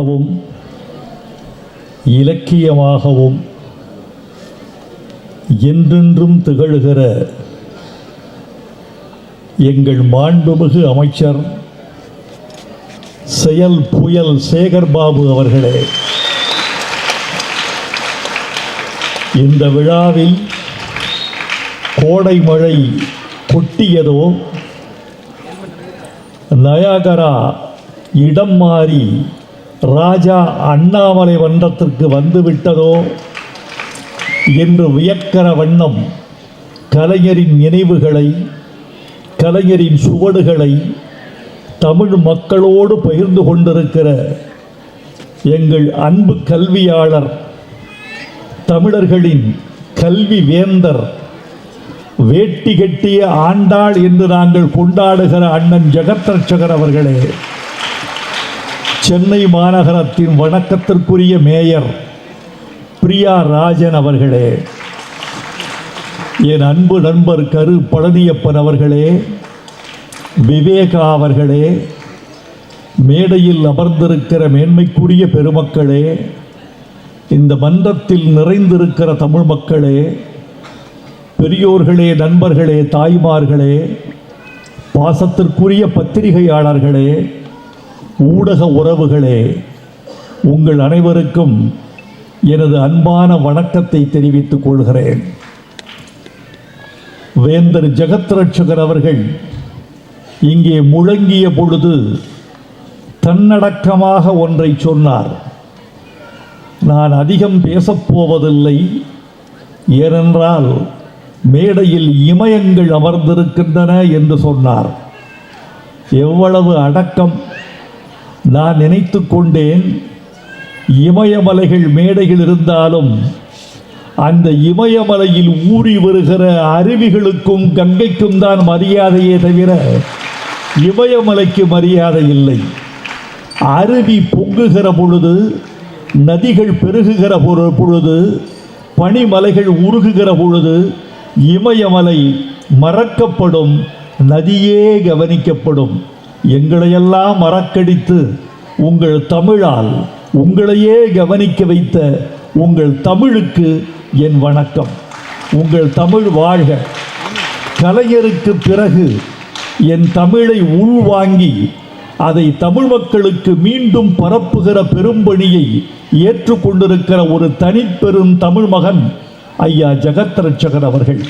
வும் இலக்கியமாகவும் என்றென்றும் திகழ்கிற எங்கள் மாண்புமிகு அமைச்சர் செயல் புயல் சேகர் பாபு அவர்களே இந்த விழாவில் கோடை மழை கொட்டியதோ நயாகரா இடம் மாறி ராஜா அண்ணாமலை வண்டத்திற்கு வந்துவிட்டதோ என்று வியக்கிற வண்ணம் கலைஞரின் நினைவுகளை கலைஞரின் சுவடுகளை தமிழ் மக்களோடு பகிர்ந்து கொண்டிருக்கிற எங்கள் அன்பு கல்வியாளர் தமிழர்களின் கல்வி வேந்தர் வேட்டி கட்டிய ஆண்டாள் என்று நாங்கள் கொண்டாடுகிற அண்ணன் ஜெகத்ரட்சகர் அவர்களே. சென்னை மாநகரத்தின் வணக்கத்திற்குரிய மேயர் பிரியா ராஜன் அவர்களே என் அன்பு நண்பர் கரு பழனியப்பன் அவர்களே விவேகா அவர்களே மேடையில் அமர்ந்திருக்கிற மேன்மைக்குரிய பெருமக்களே இந்த மன்றத்தில் நிறைந்திருக்கிற தமிழ் மக்களே பெரியோர்களே நண்பர்களே தாய்மார்களே பாசத்திற்குரிய பத்திரிகையாளர்களே ஊடக உறவுகளே உங்கள் அனைவருக்கும் எனது அன்பான வணக்கத்தை தெரிவித்துக் கொள்கிறேன். வேந்தர் ஜெகத்ரட்சகர் அவர்கள் இங்கே முழங்கிய பொழுது தன்னடக்கமாக ஒன்றை சொன்னார். நான் அதிகம் பேசப்போவதில்லை ஏனென்றால் மேடையில் இமயங்கள் அமர்ந்திருக்கின்றன என்று சொன்னார். எவ்வளவு அடக்கம் நான் நினைத்து கொண்டேன் இமயமலைகள் மேடைகள் இருந்தாலும் அந்த இமயமலையில் ஊறி வருகிற அருவிகளுக்கும் கங்கைக்கும் தான் மரியாதையே தவிர இமயமலைக்கு மரியாதை இல்லை. அருவி பொங்குகிற பொழுது நதிகள் பெருகுகிற பொரு- பொழுது பனிமலைகள் உருகுகிற பொழுது இமயமலை மறக்கப்படும் நதியே கவனிக்கப்படும். எங்களையெல்லாம் மறக்கடித்து உங்கள் தமிழால் உங்களையே கவனிக்க வைத்த உங்கள் தமிழுக்கு என் வணக்கம். உங்கள் தமிழ் வாழ்க. கலைஞருக்கு பிறகு என் தமிழை உள்வாங்கி அதை தமிழ் மக்களுக்கு மீண்டும் பரப்புகிற பெரும்பணியை ஏற்றுக்கொண்டிருக்கிற ஒரு தனிப்பெரும் தமிழ் மகன் ஐயா ஜெகத்ரட்சகர் அவர்கள்.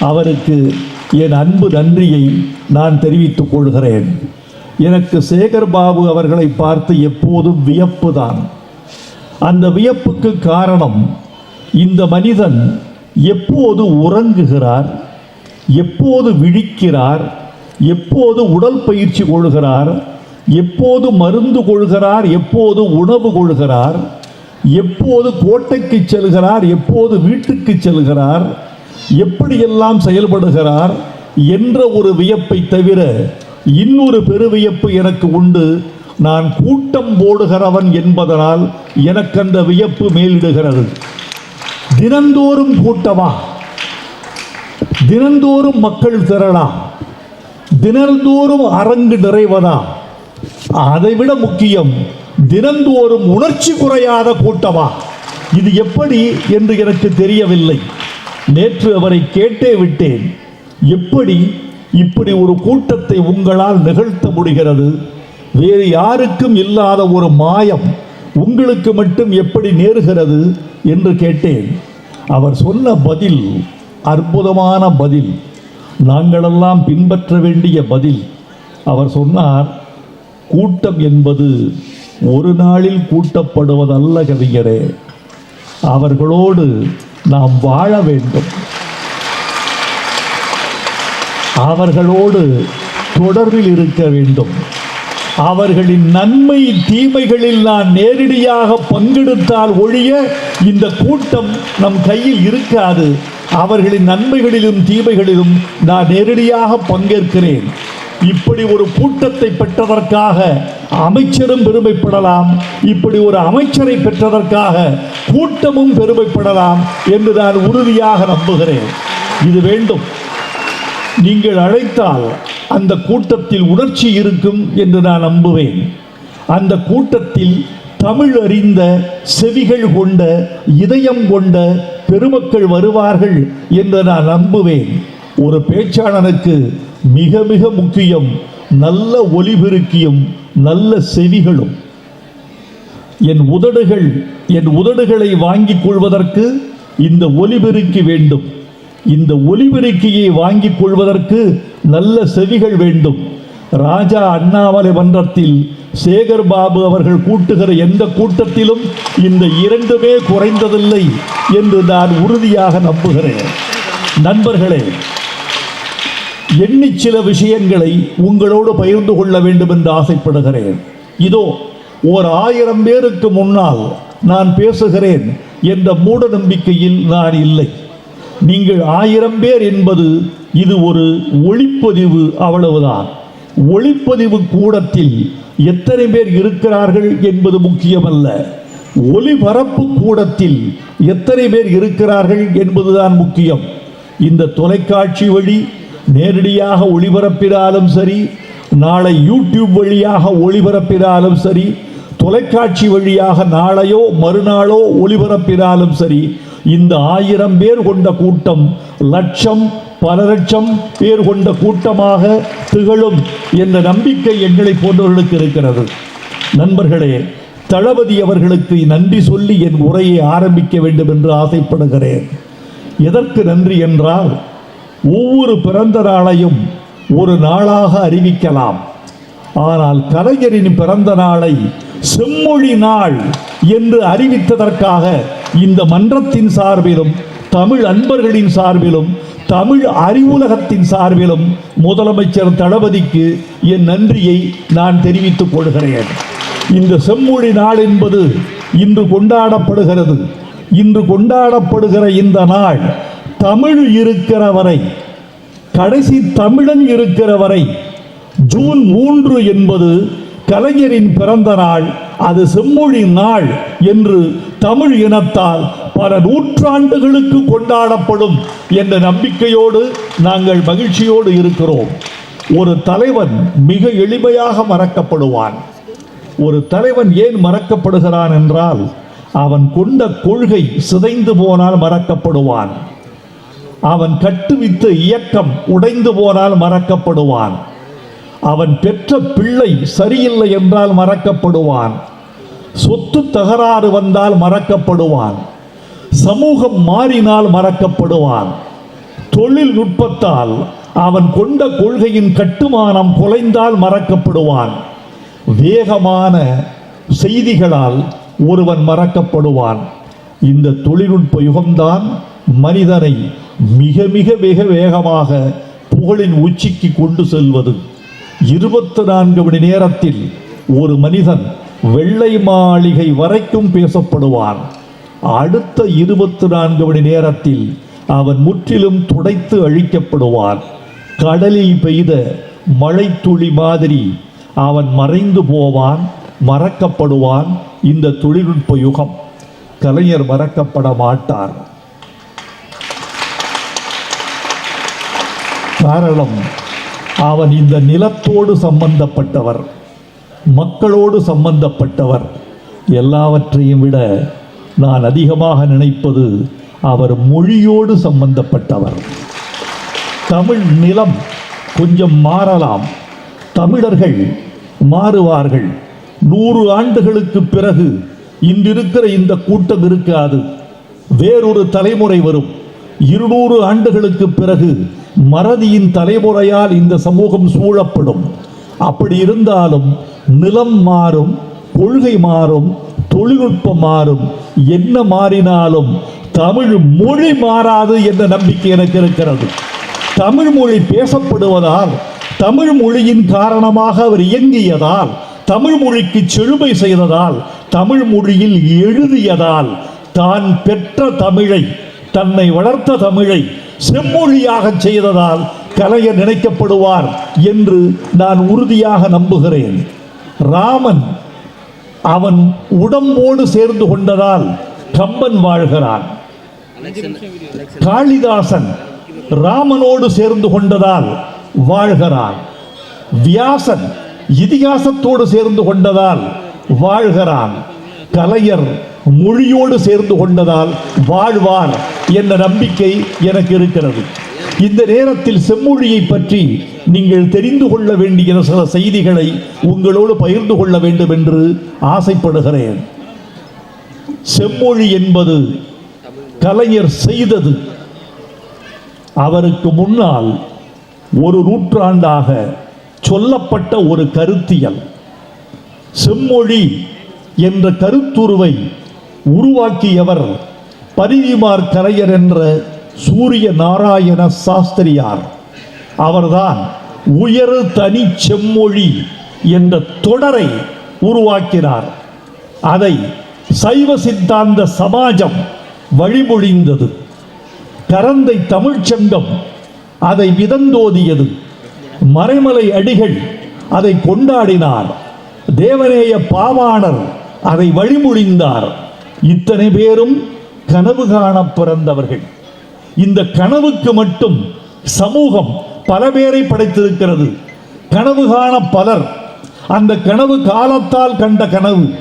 அவருக்கு என் அன்பு நன்றியை நான் தெரிவித்துக் கொள்கிறேன். எனக்கு சேகர் பாபு அவர்களை பார்த்து எப்போதும் வியப்பு தான். அந்த வியப்புக்கு காரணம் இந்த மனிதன் எப்போது உறங்குகிறார் எப்போது விழிக்கிறார் எப்போது உடல் பயிற்சி கொள்கிறார் எப்போது மருந்து கொள்கிறார் எப்போது உணவு கொள்கிறார் எப்போது கோட்டைக்கு செல்கிறார் எப்போது வீட்டுக்கு செல்கிறார் எப்படியெல்லாம் செயல்படுகிறார் என்ற ஒரு வியப்பை தவிர இன்னொரு பெருவியப்பு எனக்கு உண்டு. நான் கூட்டம் போடுகிறவன் என்பதனால் எனக்கு அந்த வியப்பு மேலிடுகிறது. தினந்தோறும் கூட்டமா? தினந்தோறும் மக்கள் திரளா? தினந்தோறும் அரங்கு நிறைவதா? அதைவிட முக்கியம் தினந்தோறும் உணர்ச்சி குறையாத கூட்டமா? இது எப்படி என்று எனக்கு தெரியவில்லை. நேற்று அவரை கேட்டே விட்டேன். எப்படி இப்படி ஒரு கூட்டத்தை உங்களால் நிகழ்த்த முடிகிறது? வேறு யாருக்கும் இல்லாத ஒரு மாயம் உங்களுக்கு மட்டும் எப்படி நேருகிறது என்று கேட்டேன். அவர் சொன்ன பதில் அற்புதமான பதில். நாங்களெல்லாம் பின்பற்ற வேண்டிய பதில். அவர் சொன்னார் கூட்டம் என்பது ஒரு நாளில் கூட்டப்படுவதல்ல கவிஞரே. அவர்களோடு நாம் வாழ வேண்டும். அவர்களோடு தொடர்பில் இருக்க வேண்டும். அவர்களின் நன்மை தீமைகளில் நான் நேரடியாக பங்கெடுத்தால் ஒழிய இந்த கூட்டம் நம் கையில் இருக்காது. அவர்களின் நன்மைகளிலும் தீமைகளிலும் நான் நேரடியாக பங்கேற்கிறேன். இப்படி ஒரு கூட்டத்தை பெற்றதற்காக அமைச்சரும் பெருமைப்படலாம். இப்படி ஒரு அமைச்சரை பெற்றதற்காக கூட்டமும் பெருமைப்படலாம் என்று நான் உறுதியாக நம்புகிறேன். இது வேண்டும். நீங்கள் அழைத்தால் அந்த கூட்டத்தில் உணர்ச்சி இருக்கும் என்று நான் நம்புவேன். அந்த கூட்டத்தில் தமிழ் அறிந்த செவிகள் கொண்ட இதயம் கொண்ட பெருமக்கள் வருவார்கள் என்று நான் நம்புவேன். ஒரு பேச்சாளனுக்கு மிக மிக முக்கியம் நல்ல ஒலிபெருக்கியும் நல்ல செவிகளும். என் உதடுகள் என் உதடுகளை வாங்கிக் கொள்வதற்கு இந்த ஒலிபெருக்கி வேண்டும். இந்த ஒலிபெருக்கியை வாங்கிக் கொள்வதற்கு நல்ல செவிகள் வேண்டும். ராஜா அண்ணாமலை மன்றத்தில் சேகர் பாபு அவர்கள் கூட்டுகிற எந்த கூட்டத்திலும் இந்த இரண்டுமே குறைந்ததில்லை என்று நான் உறுதியாக நம்புகிறேன். நண்பர்களே எண்ணி சில விஷயங்களை உங்களோடு பகிர்ந்து கொள்ள வேண்டும் என்று ஆசைப்படுகிறேன். இதோ ஓர் ஆயிரம் பேருக்கு முன்னால் நான் பேசுகிறேன் என்ற மூட நம்பிக்கையில் நான் இல்லை. நீங்கள் ஆயிரம் பேர் என்பது இது ஒரு ஒளிப்பதிவு அவ்வளவுதான். ஒளிப்பதிவு கூடத்தில் எத்தனை பேர் இருக்கிறார்கள் என்பது முக்கியமல்ல. ஒளிபரப்பு கூடத்தில் எத்தனை பேர் இருக்கிறார்கள் என்பதுதான் முக்கியம். இந்த தொலைக்காட்சி வழி நேரடியாக ஒளிபரப்பினாலும் சரி நாளை யூடியூப் வழியாக ஒளிபரப்பினாலும் சரி தொலைக்காட்சி வழியாக நாளையோ மறுநாளோ ஒளிபரப்பினாலும் சரி இந்த ஆயிரம் பேர் கொண்ட கூட்டம் லட்சம் பல லட்சம் பேர் கொண்ட கூட்டமாக திகழும் என்ற நம்பிக்கை எங்களை போன்றவர்களுக்கு இருக்கிறது. நண்பர்களே தளபதி அவர்களுக்கு நன்றி சொல்லி என் உரையை ஆரம்பிக்க வேண்டும் என்று ஆசைப்படுகிறேன். எதற்கு நன்றி என்றால் ஒவ்வொரு பிறந்த நாளையும் ஒரு நாளாக அறிவிக்கலாம். ஆனால் கலைஞரின் பிறந்த நாளை செம்மொழி நாள் என்று அறிவித்ததற்காக இந்த மன்றத்தின் சார்பிலும் தமிழ் அன்பர்களின் சார்பிலும் தமிழ் அறிவுலகத்தின் சார்பிலும் முதலமைச்சர் தளபதிக்கு என் நன்றியை நான் தெரிவித்துக் கொள்கிறேன். இந்த செம்மொழி நாள் என்பது இன்று கொண்டாடப்படுகிறது. இன்று கொண்டாடப்படுகிற இந்த நாள் தமிழ் இருக்கிற வரை கடைசி தமிழன் இருக்கிற வரை ஜூன் மூன்று என்பது கலைஞரின் பிறந்த நாள் அது செம்மொழி நாள் என்று தமிழ் இனத்தால் பல நூற்றாண்டுகளுக்கு கொண்டாடப்படும் என்ற நம்பிக்கையோடு நாங்கள் மகிழ்ச்சியோடு இருக்கிறோம். ஒரு தலைவன் மிக எளிமையாக மறக்கப்படுவான். ஒரு தலைவன் ஏன் மறக்கப்படுகிறான் என்றால் அவன் கொண்ட கொள்கை சிதைந்து போனால் மறக்கப்படுவான். அவன் கட்டுவித்த இயக்கம் உடைந்து போனால் மறக்கப்படுவான். அவன் பெற்ற பிள்ளை சரியில்லை என்றால் மறக்கப்படுவான். சொத்து தகராறு வந்தால் மறக்கப்படுவான். சமூகம் மாறினால் மறக்கப்படுவான். தொழில்நுட்பத்தால் அவன் கொண்ட கொள்கையின் கட்டுமானம் குலைந்தால் மறக்கப்படுவான். வேகமான செய்திகளால் ஒருவன் மறக்கப்படுவான். இந்த தொழில்நுட்ப யுகம்தான் மனிதனை மிக மிக மிக வேகமாக புகழின் உச்சிக்கு கொண்டு செல்வது. இருபத்தி நான்கு மணி நேரத்தில் ஒரு மனிதன் வெள்ளை மாளிகை வரைக்கும் பேசப்படுவான். அடுத்த இருபத்தி நான்கு மணி நேரத்தில் அவன் முற்றிலும் துடைத்து அழிக்கப்படுவான். கடலில் பெய்த மழைத்துளி மாதிரி அவன் மறைந்து போவான் மறக்கப்படுவான் இந்த தொழில்நுட்ப யுகம். கலைஞர் மறக்கப்பட மாட்டார். காரணம் அவன் இந்த நிலத்தோடு சம்பந்தப்பட்டவர் மக்களோடு சம்பந்தப்பட்டவர். எல்லாவற்றையும் விட நான் அதிகமாக நினைப்பது அவர் மொழியோடு சம்பந்தப்பட்டவர். தமிழ் நிலம் கொஞ்சம் மாறலாம். தமிழர்கள் மாறுவார்கள். நூறு ஆண்டுகளுக்கு பிறகு இன்றிருக்கிற இந்த கூட்டம் இருக்காது. வேறொரு தலைமுறை வரும். இருநூறு ஆண்டுகளுக்கு பிறகு மறதியின் தலைமுறையால் இந்த சமூகம் சூழப்படும். அப்படி இருந்தாலும் நிலம் மாறும் கொள்கை மாறும் தொழில்நுட்பம் மாறும். என்ன மாறினாலும் தமிழ் மொழி மாறாது என்ற நம்பிக்கை எனக்கு இருக்கிறது. தமிழ் மொழி பேசப்படுவதால் தமிழ் மொழியின் காரணமாக அவர் இயங்கியதால் தமிழ் மொழிக்கு செழுமை செய்ததால் தமிழ் மொழியில் எழுதியதால் தான் பெற்ற தமிழை தன்னை வளர்த்த தமிழை செம்மொழியாக செய்ததால் கலைஞர் நினைக்கப்படுவார் என்று நான் உறுதியாக நம்புகிறேன். ராமன் அவன் உடம்போடு சேர்ந்து கொண்டதால் கம்பன் வாழ்கிறான். காளிதாசன் ராமனோடு சேர்ந்து கொண்டதால் வாழ்கிறான். வியாசன் இதிகாசத்தோடு சேர்ந்து கொண்டதால் வாழ்கிறான். கலைஞர் மொழியோடு சேர்ந்து கொண்டதால் வாழ்வார் என்ற நம்பிக்கை எனக்கு இருக்கிறது. இந்த நேரத்தில் செம்மொழியை பற்றி நீங்கள் தெரிந்து கொள்ள வேண்டிய சில செய்திகளை உங்களோடு பகிர்ந்து கொள்ள வேண்டும் என்று ஆசைப்படுகிறேன். செம்மொழி என்பது கலைஞர் செய்தது. அவருக்கு முன்னால் ஒரு நூற்றாண்டாக சொல்லப்பட்ட ஒரு கருத்தியல். செம்மொழி என்ற கருத்துருவை உருவாக்கியவர் பரிதிமார் கரையர் என்ற சூரிய நாராயண சாஸ்திரியார். அவர்தான் உயர் தனி செம்மொழி என்ற தொடரை உருவாக்கினார். அதை சைவ சித்தாந்த சமாஜம் வழிமொழிந்தது. கரந்தை தமிழ்ச்சங்கம் அதை விதந்தோதியது மறைமலை அடிகள் அதை கொண்டாடினார். தேவநேய பாவாணர் அதை வழிமொழிந்தார். இத்தனை பேரும் கனவு காண பிறந்தவர்கள். இந்த கனவுக்கு மட்டும் சமூகம் பல பேரை படைத்திருக்கிறது. கனவு காண பலர். அந்த கனவு காலத்தால் கண்ட கனவு.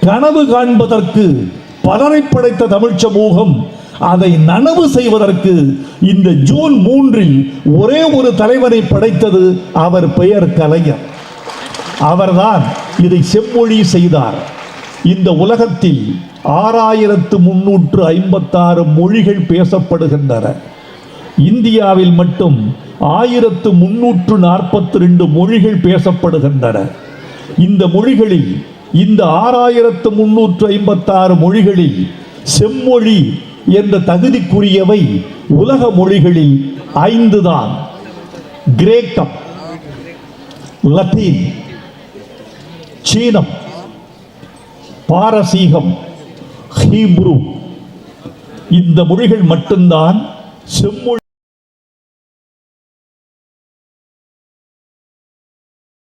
கனவு காண்பதற்கு பலரை படைத்த தமிழ் சமூகம் அதை நனவு செய்வதற்கு இந்த ஜூன் மூன்றில் ஒரே ஒரு தலைவரை படைத்தது அவர் பெயர் கலைஞர். அவர்தான் இதை செம்மொழி செய்தார். இந்த உலகத்தில் ஆறாயிரத்து முன்னூற்று ஐம்பத்தாறு மொழிகள் பேசப்படுகின்றன. இந்தியாவில் மட்டும் ஆயிரத்து முன்னூற்று நாற்பத்தி ரெண்டு மொழிகள் பேசப்படுகின்றன. இந்த மொழிகளில் இந்த ஆறாயிரத்து முன்னூற்று ஐம்பத்தாறு மொழிகளில் செம்மொழி என்ற தகுதிக்குரியவை உலக மொழிகளில் ஐந்து தான் கிரேக்கம் லத்தீன் சீனம் பாரசீகம் ஹீப்ரு. இந்த மொழிகள் மட்டும்தான் செம்மொழி